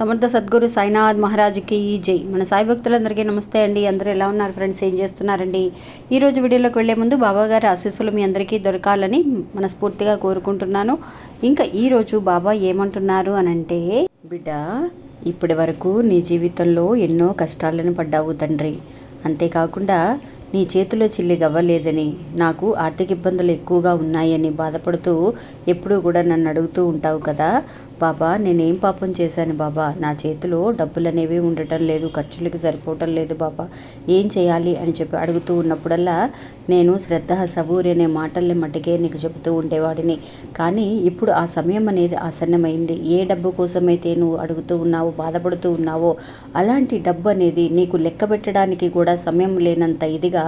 సమర్థ సద్గురు సాయినాథ్ మహారాజుకి జై. మన సాయి భక్తులందరికీ నమస్తే అండి. అందరూ ఎలా ఉన్నారు ఫ్రెండ్స్? ఏం చేస్తున్నారండి? ఈరోజు వీడియోలోకి వెళ్ళే ముందు బాబా గారి ఆశీస్సులు మీ అందరికీ దొరకాలని మనస్ఫూర్తిగా కోరుకుంటున్నాను. ఇంకా ఈరోజు బాబా ఏమంటున్నారు అని అంటే బిడ్డ ఇప్పటి వరకు నీ జీవితంలో ఎన్నో కష్టాలను పడ్డావు తండ్రి. అంతేకాకుండా నీ చేతిలో చిల్లి గవ్వలేదని నాకు ఆర్థిక ఇబ్బందులు ఎక్కువగా ఉన్నాయని బాధపడుతూ ఎప్పుడూ కూడా నన్ను అడుగుతూ ఉంటావు కదా. బాబా నేనేం పాపం చేశాను బాబా? నా చేతిలో డబ్బులు అనేవి ఉండటం లేదు ఖర్చులకి సరిపోవటం లేదు బాబా. ఏం చేయాలి అని చెప్పి అడుగుతూ ఉన్నప్పుడల్లా నేను శ్రద్ధ సబూరి అనే మాటల్ని మట్టుకే నీకు చెబుతూ ఉండేవాడిని. కానీ ఇప్పుడు ఆ సమయం అనేది ఆసన్నమైంది. ఏ డబ్బు కోసమైతే నువ్వు అడుగుతూ ఉన్నావో బాధపడుతూ ఉన్నావో అలాంటి డబ్బు అనేది నీకు లెక్క పెట్టడానికి కూడా సమయం లేనంత ఇదిగా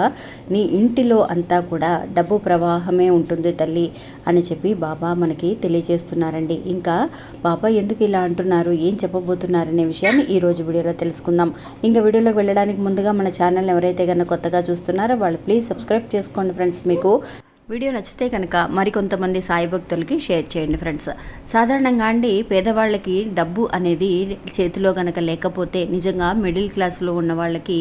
నీ ఇంటిలో అంతా కూడా డబ్బు ప్రవాహమే ఉంటుంది తల్లి అని చెప్పి బాబా మనకి తెలియజేస్తున్నారండి. ఇంకా పాప ఎందుకు ఇలా అంటున్నారు? ఏం చెప్పబోతున్నారు అనే విషయాన్ని ఈ రోజు వీడియోలో తెలుసుకుందాం. ఇంకా వీడియోలోకి వెళ్ళడానికి ముందుగా మన ఛానల్ ఎవరైతే కనుక కొత్తగా చూస్తున్నారో వాళ్ళు ప్లీజ్ సబ్స్క్రైబ్ చేసుకోండి ఫ్రెండ్స్. మీకు వీడియో నచ్చితే కనుక మరికొంతమంది సాయి భక్తులకి షేర్ చేయండి ఫ్రెండ్స్. సాధారణంగా అండి పేదవాళ్ళకి డబ్బు అనేది చేతిలో కనుక లేకపోతే నిజంగా మిడిల్ క్లాస్లో ఉన్న వాళ్ళకి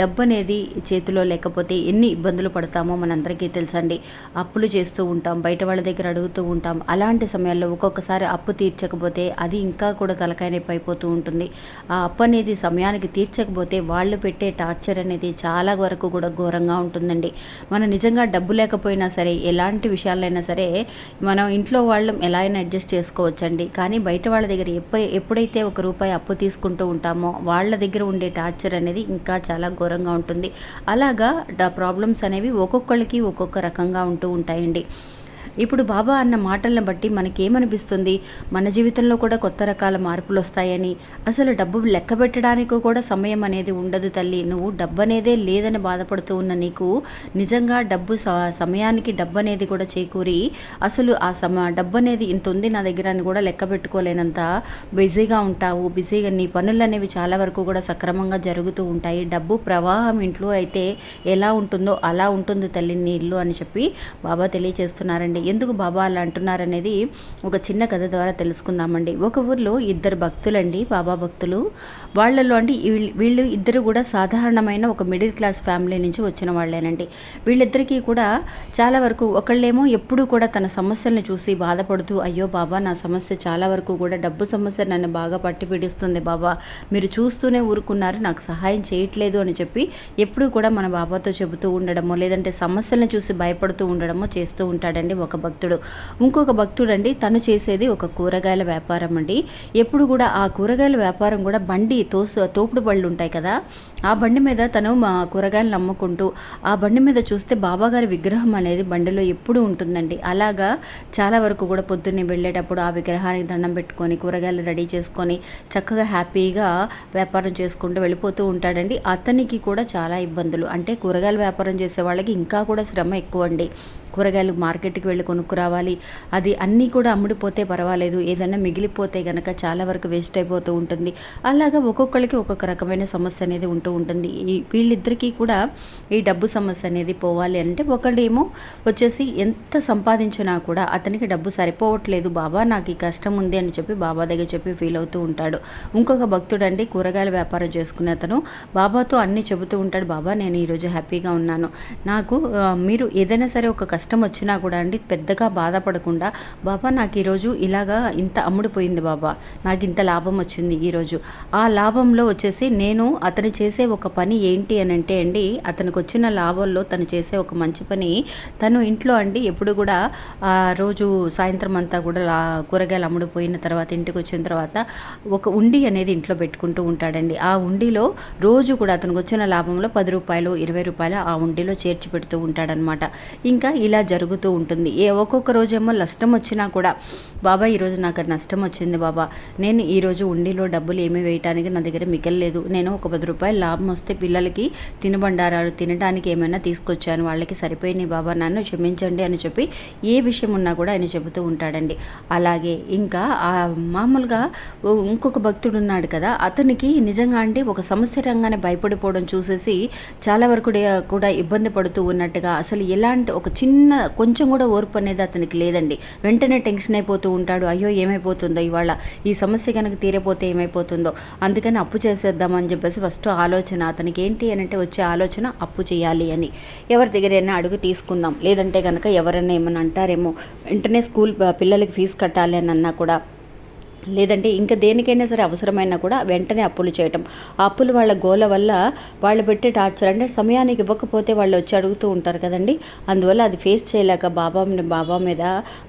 డబ్బు అనేది చేతిలో లేకపోతే ఎన్ని ఇబ్బందులు పడతామో మనందరికీ తెలుసండి. అప్పులు చేస్తూ ఉంటాం బయట వాళ్ళ దగ్గర అడుగుతూ ఉంటాం. అలాంటి సమయాల్లో ఒక్కొక్కసారి అప్పు తీర్చకపోతే అది ఇంకా కూడా తలకాయ నొప్పి అయిపోతూ ఉంటుంది. ఆ అప్పు అనేది సమయానికి తీర్చకపోతే వాళ్ళు పెట్టే టార్చర్ అనేది చాలా వరకు కూడా ఘోరంగా ఉంటుందండి. మనం నిజంగా డబ్బు లేకపోయినా సరే ఎలాంటి విషయాలైనా సరే మనం ఇంట్లో వాళ్ళం ఎలా అయినా అడ్జస్ట్ చేసుకోవచ్చండి. కానీ బయట వాళ్ళ దగ్గర ఎప్ప ఎప్పుడైతే ఒక రూపాయి అప్పు తీసుకుంటూ ఉంటామో వాళ్ళ దగ్గర ఉండే టార్చర్ అనేది ఇంకా చాలా ఘోరంగా ఉంటుంది. అలాగా ప్రాబ్లమ్స్ అనేవి ఒక్కొక్కళ్ళకి ఒక్కొక్క రకంగా ఉంటూ ఉంటాయండి. ఇప్పుడు బాబా అన్న మాటలను బట్టి మనకేమనిపిస్తుంది? మన జీవితంలో కూడా కొత్త రకాల మార్పులు వస్తాయని అసలు డబ్బు లెక్క పెట్టడానికి కూడా సమయం అనేది ఉండదు తల్లి. నువ్వు డబ్బు అనేదే లేదని బాధపడుతూ ఉన్న నీకు నిజంగా డబ్బు స- సమయానికి డబ్బు అనేది కూడా చేకూరి అసలు ఆ సమ డబ్బు అనేది ఇంత ఉంది నా దగ్గర అని కూడా లెక్క పెట్టుకోలేనంత బిజీగా ఉంటావు. బిజీగా నీ పనులు అనేవి చాలా వరకు కూడా సక్రమంగా జరుగుతూ ఉంటాయి. డబ్బు ప్రవాహం ఇంట్లో అయితే ఎలా ఉంటుందో అలా ఉంటుంది తల్లి నీ ఇల్లు అని చెప్పి బాబా తెలియజేస్తున్నారండి. ఎందుకు బాబా అలా అంటున్నారనేది ఒక చిన్న కథ ద్వారా తెలుసుకుందామండి. ఒక ఊర్లో ఇద్దరు భక్తులండి బాబా భక్తులు. వాళ్ళలో అండి వీళ్ళు- వీళ్ళు ఇద్దరు కూడా సాధారణమైన ఒక మిడిల్ క్లాస్ ఫ్యామిలీ నుంచి వచ్చిన వాళ్ళేనండి. వీళ్ళిద్దరికీ కూడా చాలా వరకు ఒకళ్ళేమో ఎప్పుడూ కూడా తన సమస్యలను చూసి బాధపడుతూ అయ్యో బాబా నా సమస్య చాలా వరకు కూడా డబ్బు సమస్య నన్ను బాగా పట్టి పీడిస్తుంది బాబా. మీరు చూస్తూనే ఊరుకున్నారు నాకు సహాయం చేయట్లేదు అని చెప్పి ఎప్పుడూ కూడా మన బాబాతో చెబుతూ ఉండడమో లేదంటే సమస్యలను చూసి భయపడుతూ ఉండడమో చేస్తూ ఉంటాడండి ఒక భక్తుడు. ఇంకొక భక్తుడు అండి తను చేసేది ఒక కూరగాయల వ్యాపారం అండి. ఎప్పుడు కూడా ఆ కూరగాయల వ్యాపారం కూడా బండి తోసు తోపుడు బళ్ళు ఉంటాయి కదా? ఆ బండి మీద తను మా కూరగాయలను అమ్ముకుంటూ ఆ బండి మీద చూస్తే బాబాగారి విగ్రహం అనేది బండిలో ఎప్పుడూ ఉంటుందండి. అలాగా చాలా వరకు కూడా పొద్దున్నే వెళ్ళేటప్పుడు ఆ విగ్రహానికి దండం పెట్టుకొని కూరగాయలు రెడీ చేసుకొని చక్కగా హ్యాపీగా వ్యాపారం చేసుకుంటూ వెళ్ళిపోతూ ఉంటాడండి. అతనికి కూడా చాలా ఇబ్బందులు. అంటే కూరగాయల వ్యాపారం చేసే వాళ్ళకి ఇంకా కూడా శ్రమ ఎక్కువ అండి కూరగాయలు మార్కెట్కి వెళ్ళి కొనుక్కురావాలి. అది అన్నీ కూడా అమ్ముడిపోతే పర్వాలేదు. ఏదైనా మిగిలిపోతే గనక చాలా వరకు వేస్ట్ అయిపోతూ ఉంటుంది. అలాగా ఒక్కొక్కరికి ఒక్కొక్క రకమైన సమస్య అనేది ఉంటుంది ఉంటూ ఉంటుంది. ఈ వీళ్ళిద్దరికీ కూడా ఈ డబ్బు సమస్య అనేది పోవాలి అంటే ఒకళ్ళేమో వచ్చేసి ఎంత సంపాదించినా కూడా అతనికి డబ్బు సరిపోవట్లేదు. బాబా నాకు ఈ కష్టం ఉంది అని చెప్పి బాబా దగ్గర చెప్పి ఫీల్ అవుతూ ఉంటాడు. ఇంకొక భక్తుడు అండి కూరగాయల వ్యాపారం చేసుకునే అతను. బాబాతో అన్నీ చెబుతూ ఉంటాడు. బాబా నేను ఈరోజు హ్యాపీగా ఉన్నాను. నాకు మీరు ఏదైనా సరే ఒక కష్టం వచ్చినా కూడా అండి పెద్దగా బాధపడకుండా బాబా నాకు ఈరోజు ఇలాగా ఇంత అమ్ముడిపోయింది బాబా. నాకు ఇంత లాభం వచ్చింది ఈరోజు ఆ లాభంలో వచ్చేసి నేను అతను చేసే ఒక పని ఏంటి అని అంటే అండి అతనికి వచ్చిన లాభంలో తను చేసే ఒక మంచి పని. తను ఇంట్లో అండి ఎప్పుడు కూడా ఆ రోజు సాయంత్రం అంతా కూడా లా- కూరగాయలు అమ్ముడుపోయిన తర్వాత ఇంటికి వచ్చిన తర్వాత ఒక ఉండి అనేది ఇంట్లో పెట్టుకుంటూ ఉంటాడండి. ఆ ఉండిలో రోజు కూడా అతనికి వచ్చిన లాభంలో పది రూపాయలు ఇరవై రూపాయలు ఆ ఉండిలో చేర్చి పెడుతూ ఉంటాడనమాట ఇంకా ఇలా జరుగుతూ ఉంటుంది. ఏ ఒక్కొక్క రోజేమో నష్టం వచ్చినా కూడా బాబా ఈరోజు నాకు నష్టం వచ్చింది బాబా. నేను ఈరోజు ఉండిలో డబ్బులు ఏమీ వేయటానికి నా దగ్గర మిగలలేదు. నేను ఒక పది రూపాయలు లాభం వస్తే పిల్లలకి తినుబండారాలు తినడానికి ఏమైనా తీసుకొచ్చాను. వాళ్ళకి సరిపోయినాయి బాబా నన్ను క్షమించండి అని చెప్పి ఏ విషయం ఉన్నా కూడా ఆయన చెబుతూ ఉంటాడండి. అలాగే ఇంకా మామూలుగా ఇంకొక భక్తుడు ఉన్నాడు కదా అతనికి నిజంగా అంటే ఒక సమస్య రంగానే భయపడిపోవడం చూసేసి చాలా వరకు కూడా- ఇబ్బంది పడుతూ ఉన్నట్టుగా అసలు ఎలాంటి ఒక చిన్న కొంచెం కూడా ఓర్పు అనేది అతనికి లేదండి. వెంటనే టెన్షన్ అయిపోతూ ఉంటాడు. అయ్యో ఏమైపోతుందో ఇవాళ? ఈ సమస్య కనుక తీరిపోతే ఏమైపోతుందో? అందుకని అప్పు చేసేద్దామని చెప్పేసి ఫస్ట్ ఆలోచన ఆలోచన అతనికి ఏంటి అని అంటే వచ్చే ఆలోచన అప్పు చేయాలి అని. ఎవరి దగ్గరైనా అడుగు తీసుకుందాం. లేదంటే కనుక ఎవరైనా ఏమైనా అంటారేమో వెంటనే స్కూల్ పిల్లలకి ఫీజు కట్టాలి అని అన్నా కూడా లేదంటే ఇంకా దేనికైనా సరే అవసరమైనా కూడా వెంటనే అప్పులు చేయటం. ఆ అప్పులు వాళ్ళ గోల వల్ల వాళ్ళు పెట్టే టార్చర్ అంటే సమయానికి ఇవ్వకపోతే వాళ్ళు వచ్చి అడుగుతూ ఉంటారు కదండి. అందువల్ల అది ఫేస్ చేయలేక బాబా బాబా మీద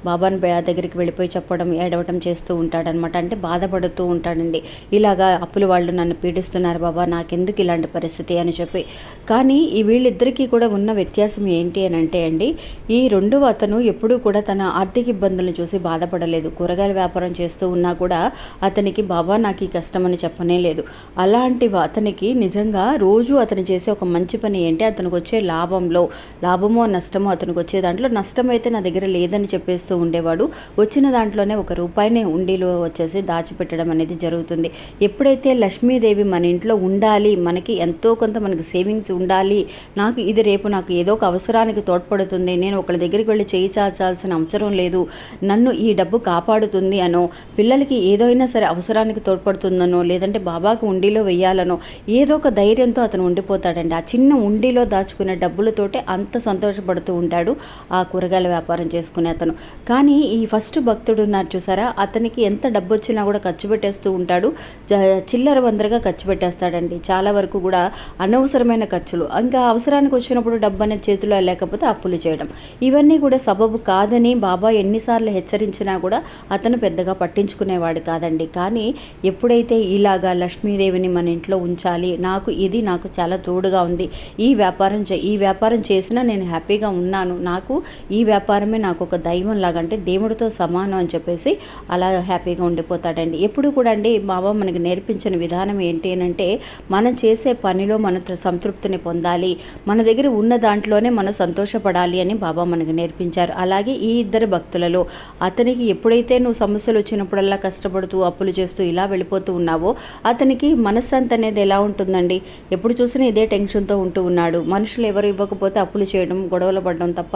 బాబాని దగ్గరికి వెళ్ళిపోయి చెప్పడం ఏడవటం చేస్తూ ఉంటాడనమాట. అంటే బాధపడుతూ ఉంటాడండి. ఇలాగా అప్పులు వాళ్ళు నన్ను పీడిస్తున్నారు బాబా నాకెందుకు ఇలాంటి పరిస్థితి అని చెప్పి. కానీ ఈ వీళ్ళిద్దరికీ కూడా ఉన్న వ్యత్యాసం ఏంటి అని అంటే అండి ఈ రెండు అతను ఎప్పుడూ కూడా తన ఆర్థిక ఇబ్బందులను చూసి బాధపడలేదు. కూరగాయల వ్యాపారం చేస్తూ ఉన్నా కూడా కూడా అతనికి బాబా నాకు ఈ కష్టం అని చెప్పనే లేదు. అలాంటి అతనికి నిజంగా రోజు అతను చేసే ఒక మంచి పని ఏంటి? అతనికి వచ్చే లాభంలో లాభమో నష్టమో అతనికి వచ్చే దాంట్లో నష్టం అయితే నా దగ్గర లేదని చెప్పేస్తూ ఉండేవాడు. వచ్చిన దాంట్లోనే ఒక రూపాయినే ఉండిలో వచ్చేసి దాచిపెట్టడం అనేది జరుగుతుంది. ఎప్పుడైతే లక్ష్మీదేవి మన ఇంట్లో ఉండాలి మనకి ఎంతో కొంత మనకి సేవింగ్స్ ఉండాలి నాకు ఇది రేపు నాకు ఏదో ఒక అవసరానికి తోడ్పడుతుంది నేను ఒకళ్ళ దగ్గరికి వెళ్ళి చేయి చాచాల్సిన అవసరం లేదు నన్ను ఈ డబ్బు కాపాడుతుంది అనో పిల్లలకి ఏదైనా సరే అవసరానికి తోడ్పడుతుందనో లేదంటే బాబాకి ఉండిలో వెయ్యాలనో ఏదో ఒక ధైర్యంతో అతను ఉండిపోతాడండి. ఆ చిన్న ఉండిలో దాచుకునే డబ్బులతోటే అంత సంతోషపడుతూ ఉంటాడు ఆ కూరగాయల వ్యాపారం చేసుకునే అతను. కానీ ఈ ఫస్ట్ భక్తుడు ఉన్నారు చూసారా? అతనికి ఎంత డబ్బు వచ్చినా కూడా ఖర్చు పెట్టేస్తూ ఉంటాడు. జ- చిల్లర వందరగా ఖర్చు పెట్టేస్తాడండి. చాలా వరకు కూడా అనవసరమైన ఖర్చులు. ఇంకా అవసరానికి వచ్చినప్పుడు డబ్బు అనేది చేతిలో లేకపోతే అప్పులు చేయడం. ఇవన్నీ కూడా సబబు కాదని బాబా ఎన్నిసార్లు హెచ్చరించినా కూడా అతను పెద్దగా పట్టించుకునే పట్టించుకునేవాడు కాదండి. కానీ ఎప్పుడైతే ఇలాగా లక్ష్మీదేవిని మన ఇంట్లో ఉంచాలి నాకు ఇది నాకు చాలా తోడుగా ఉంది. ఈ వ్యాపారం చే ఈ వ్యాపారం చేసినా నేను హ్యాపీగా ఉన్నాను. నాకు ఈ వ్యాపారమే నాకు ఒక దైవం లాగా అంటే దేవుడితో సమానం అని చెప్పేసి అలా హ్యాపీగా ఉండిపోతాడండి. ఎప్పుడు కూడా అండి బాబా మనకి నేర్పించిన విధానం ఏంటి అని అంటే మనం చేసే పనిలో మన సంతృప్తిని పొందాలి. మన దగ్గర ఉన్న దాంట్లోనే మనం సంతోషపడాలి అని బాబా మనకు నేర్పించారు. అలాగే ఈ ఇద్దరు భక్తులలో అతనికి ఎప్పుడైతే నువ్వు సమస్యలు వచ్చినప్పుడల్లా కష్టపడుతూ అప్పులు చేస్తూ ఇలా వెళ్ళిపోతూ ఉన్నావో అతనికి మనశ్శాంతి అనేది ఎలా ఉంటుందండి? ఎప్పుడు చూసినా ఇదే టెన్షన్తో ఉంటూ ఉన్నాడు. మనుషులు ఎవరు ఇవ్వకపోతే అప్పులు చేయడం గొడవలు పడడం తప్ప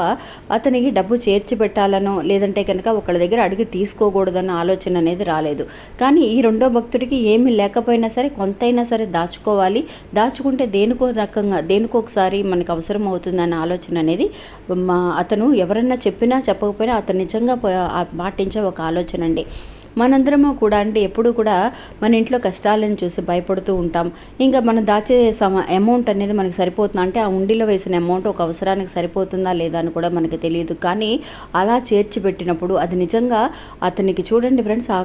అతనికి డబ్బు చేర్చి పెట్టాలనో లేదంటే కనుక ఒకళ్ళ దగ్గర అడిగి తీసుకోకూడదన్న ఆలోచన అనేది రాలేదు. కానీ ఈ రెండో భక్తుడికి ఏమీ లేకపోయినా సరే కొంతైనా సరే దాచుకోవాలి. దాచుకుంటే దేనికో రకంగా దేనికో ఒకసారి మనకు అవసరం అవుతుందన్న ఆలోచన అనేది మా అతను ఎవరన్నా చెప్పినా చెప్పకపోయినా అతను నిజంగా పాటించే ఒక ఆలోచన అండి. మనందరము కూడా అంటే ఎప్పుడు కూడా మన ఇంట్లో కష్టాలను చూసి భయపడుతూ ఉంటాం. ఇంకా మనం దాచే సమ అమౌంట్ అనేది మనకి సరిపోతుందా? అంటే ఆ ఉండిలో వేసిన అమౌంట్ ఒక అవసరానికి సరిపోతుందా లేదా అని కూడా మనకి తెలియదు. కానీ అలా చేర్చి పెట్టినప్పుడు అది నిజంగా అతనికి చూడండి ఫ్రెండ్స్ ఆ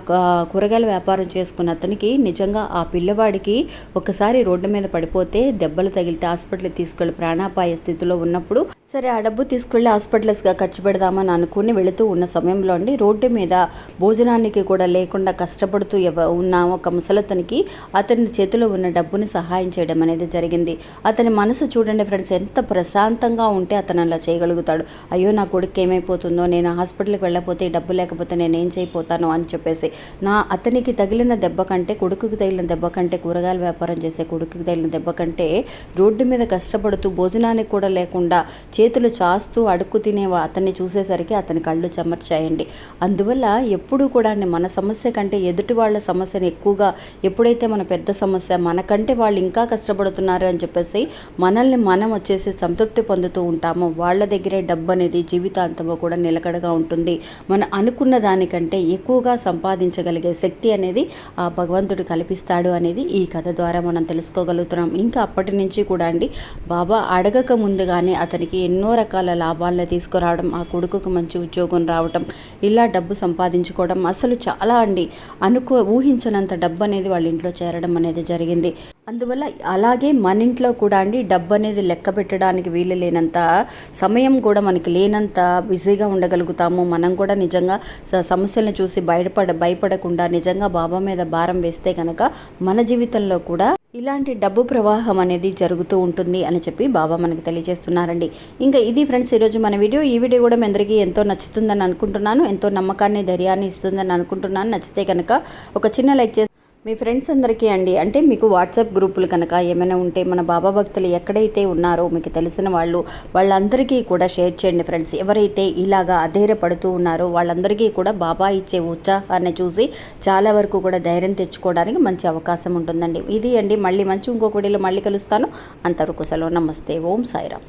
కూరగాయల వ్యాపారం చేసుకున్న అతనికి నిజంగా ఆ పిల్లవాడికి ఒకసారి రోడ్డు మీద పడిపోతే దెబ్బలు తగిలితే హాస్పిటల్కి తీసుకెళ్ళి ప్రాణాపాయ స్థితిలో ఉన్నప్పుడు సరే ఆ డబ్బు తీసుకెళ్ళి హాస్పిటల్స్గా ఖర్చు పెడదామని అనుకుని వెళుతూ ఉన్న సమయంలో అండి రోడ్డు మీద భోజనానికి కూడా లేకుండా కష్టపడుతూ ఉన్న ఒక ముసలతనికి అతని చేతిలో ఉన్న డబ్బుని సహాయం చేయడం అనేది జరిగింది. అతని మనసు చూడండి ఫ్రెండ్స్ ఎంత ప్రశాంతంగా ఉంటే అతను అలా చేయగలుగుతాడు. అయ్యో నా కొడుకు ఏమైపోతుందో నేను హాస్పిటల్కి వెళ్ళకపోతే ఈ డబ్బు లేకపోతే నేను ఏం చేయపోతాను అని చెప్పేసి నా అతనికి తగిలిన దెబ్బ కంటే కొడుకుకి తగిలిన దెబ్బ కంటే కూరగాయల వ్యాపారం చేసే కొడుకుకి తగిలిన దెబ్బ కంటే రోడ్డు మీద కష్టపడుతూ భోజనానికి కూడా లేకుండా చేతులు చాస్తూ అడుక్కు తినే అతన్ని చూసేసరికి అతని కళ్ళు చెమర్చాయండి. అందువల్ల ఎప్పుడూ కూడా మన సమస్య కంటే ఎదుటి వాళ్ళ సమస్యను ఎక్కువగా ఎప్పుడైతే మన పెద్ద సమస్య మనకంటే వాళ్ళు ఇంకా కష్టపడుతున్నారు అని చెప్పేసి మనల్ని మనం వచ్చేసి సంతృప్తి పొందుతూ ఉంటాము. వాళ్ళ దగ్గరే డబ్బు అనేది జీవితాంతంలో కూడా నిలకడగా ఉంటుంది. మనం అనుకున్న దానికంటే ఎక్కువగా సంపాదించగలిగే శక్తి అనేది ఆ భగవంతుడు కల్పిస్తాడు అనేది ఈ కథ ద్వారా మనం తెలుసుకోగలుగుతున్నాం. ఇంకా అప్పటి నుంచి కూడా అండి బాబా అడగక ముందుగానే అతనికి ఎన్నో రకాల లాభాలను తీసుకురావడం ఆ కొడుకుకు మంచి ఉద్యోగం రావడం ఇలా డబ్బు సంపాదించుకోవడం అసలు చాలా అండి. అనుకో ఊహించనంత డబ్బు అనేది వాళ్ళ ఇంట్లో చేరడం అనేది జరిగింది. అందువల్ల అలాగే మన ఇంట్లో కూడా అండి డబ్బు అనేది లెక్క పెట్టడానికి వీలు లేనంత సమయం కూడా మనకి లేనంత బిజీగా ఉండగలుగుతాము. మనం కూడా నిజంగా స- సమస్యలను చూసి బయటపడ భయపడకుండా నిజంగా బాబా మీద భారం వేస్తే కనుక మన జీవితంలో కూడా ఇలాంటి డబ్బు ప్రవాహం అనేది జరుగుతూ ఉంటుంది అని చెప్పి బాబా మనకి తెలియజేస్తున్నారండి. ఇంకా ఇది ఫ్రెండ్స్ ఈరోజు మన వీడియో. ఈ వీడియో కూడా మీ అందరికీ ఎంతో నచ్చుతుందని అనుకుంటున్నాను. ఎంతో నమ్మకాన్ని ధైర్యాన్ని ఇస్తుందని అనుకుంటున్నాను. నచ్చితే కనుక ఒక చిన్న లైక్ చేసి మీ ఫ్రెండ్స్ అందరికీ అండి అంటే మీకు వాట్సాప్ గ్రూపులు కనుక ఏమైనా ఉంటే మన బాబా భక్తులు ఎక్కడైతే ఉన్నారో మీకు తెలిసిన వాళ్ళు వాళ్ళందరికీ కూడా షేర్ చేయండి ఫ్రెండ్స్. ఎవరైతే ఇలాగా అధైర్యపడుతూ ఉన్నారో వాళ్ళందరికీ కూడా బాబా ఇచ్చే ఉత్సాహాన్ని చూసి చాలా వరకు కూడా ధైర్యం తెచ్చుకోవడానికి మంచి అవకాశం ఉంటుందండి. ఇది అండి. మళ్ళీ మంచి ఇంకొకటిలో మళ్ళీ కలుస్తాను. అంతవరకు సెలవు. నమస్తే. ఓం సాయిరామ్.